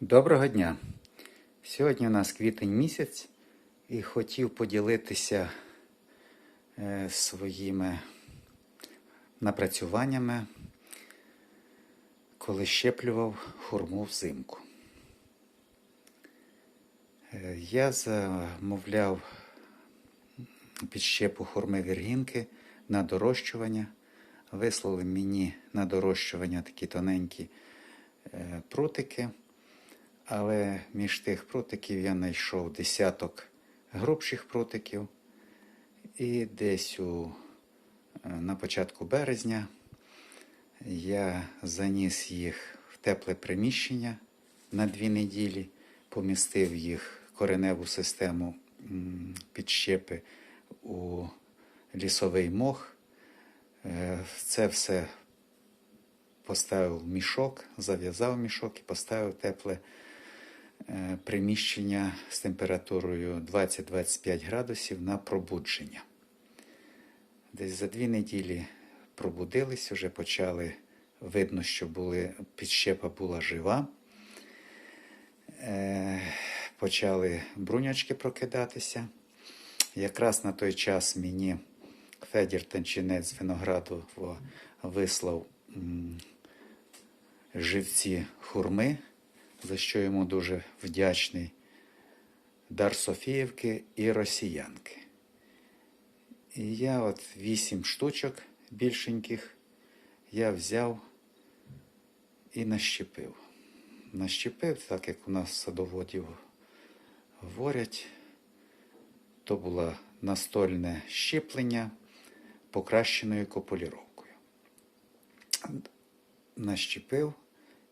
Доброго дня! Сьогодні у нас квітень місяць і хотів поділитися е, своїми напрацюваннями, коли щеплював хурму взимку. Е, Я замовляв підщепу хурми віргінки на дорощування. Вислали мені на дорощування такі тоненькі е, прутики. Але між тих прутиків я знайшов десяток грубших прутиків. І десь у, е, на початку березня я заніс їх в тепле приміщення на дві неділі, помістив їх кореневу систему підщепи у лісовий мох. Е, Це все поставив мішок, зав'язав мішок і поставив тепле приміщення з температурою 20-25 градусів на пробудження. Десь за дві неділі пробудились, вже почали видно, що були, підщепа була жива. Е, Почали брунячки прокидатися. Якраз на той час мені Федір Танчинець з Винограду вислав живці хурми, за що йому дуже вдячний. Дар Софіївки і росіянки. І я от вісім штучок більшеньких я взяв і нащепив. Нащепив, так як у нас садоводів говорять, то було настольне щеплення покращеною кополіровкою. Нащепив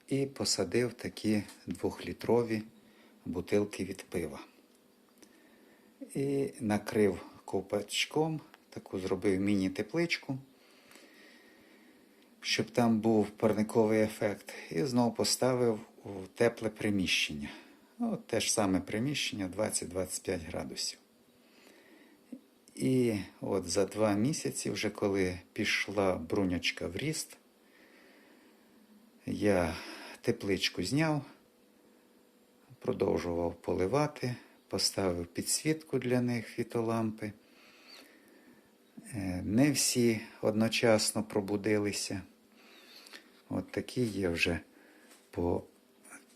і посадив такі двохлітрові бутилки від пива. І накрив ковпачком, таку зробив міні-тепличку, щоб там був парниковий ефект. І знову поставив у тепле приміщення. Ну, те ж саме приміщення 20-25 градусів. І от за два місяці, вже коли пішла брунячка в ріст, я тепличку зняв, продовжував поливати, поставив підсвітку для них фітолампи. Е, Не всі одночасно пробудилися. От такі є вже по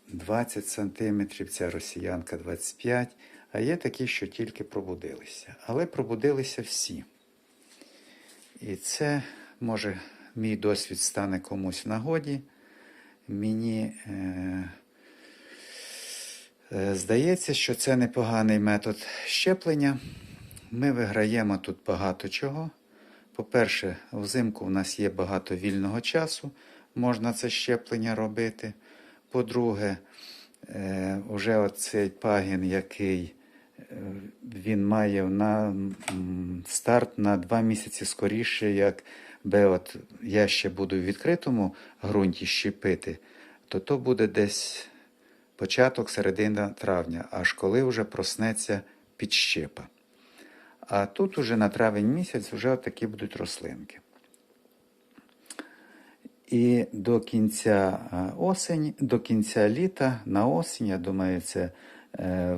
20 сантиметрів, ця росіянка 25, а є такі, що тільки пробудилися. Але пробудилися всі. І це, може, мій досвід стане комусь в нагоді. Мені е, е, здається, що це непоганий метод щеплення. Ми виграємо тут багато чого. По-перше, взимку в нас є багато вільного часу, можна це щеплення робити. По-друге, е, вже оцей пагін, який е, він має на старт на два місяці скоріше, як би от я ще буду в відкритому ґрунті щепити, то то буде десь початок, середина травня, аж коли вже проснеться підщепа. А тут уже на травень місяць вже такі будуть рослинки. І до кінця осені, до кінця літа на осінь, я думаю, це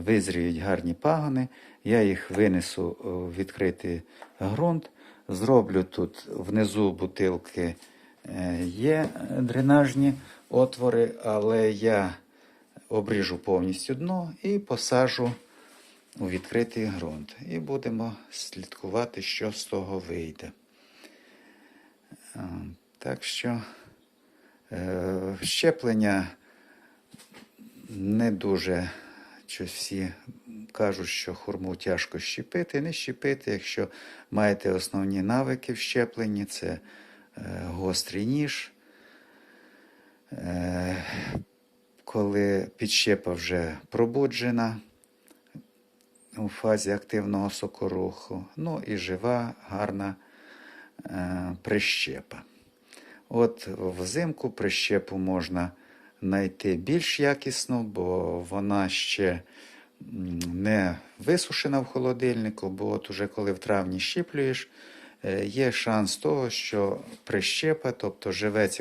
визріють гарні пагони. Я їх винесу в відкритий ґрунт. Зроблю тут внизу бутилки е, є дренажні отвори, але я обріжу повністю дно і посажу у відкритий ґрунт. І будемо слідкувати, що з того вийде. Е, Так що е, щеплення не дуже щось всі кажуть, що хурму тяжко щепити. Не щепити, якщо маєте основні навики в щепленні, це е, гострий ніж. Е, коли підщепа вже пробуджена у фазі активного сокоруху, ну і жива, гарна е, прищепа. От взимку прищепу можна знайти більш якісно, бо вона ще не висушена в холодильнику, бо от уже коли в травні щіплюєш, е, є шанс того, що прищепа, тобто живець,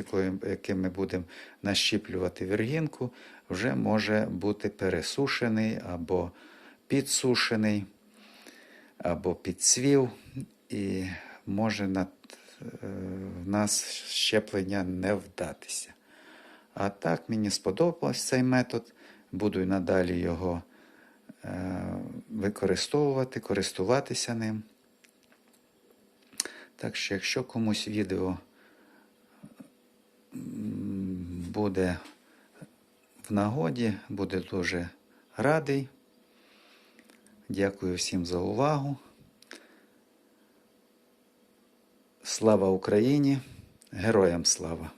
яким ми будемо нащіплювати віргінку, вже може бути пересушений або підсушений, або підсвів, і може е, в нас щеплення не вдатися. А так мені сподобався цей метод, буду й надалі його е, використовувати, користуватися ним. Так що, якщо комусь відео буде в нагоді, буде дуже радий. Дякую всім за увагу. Слава Україні! Героям слава!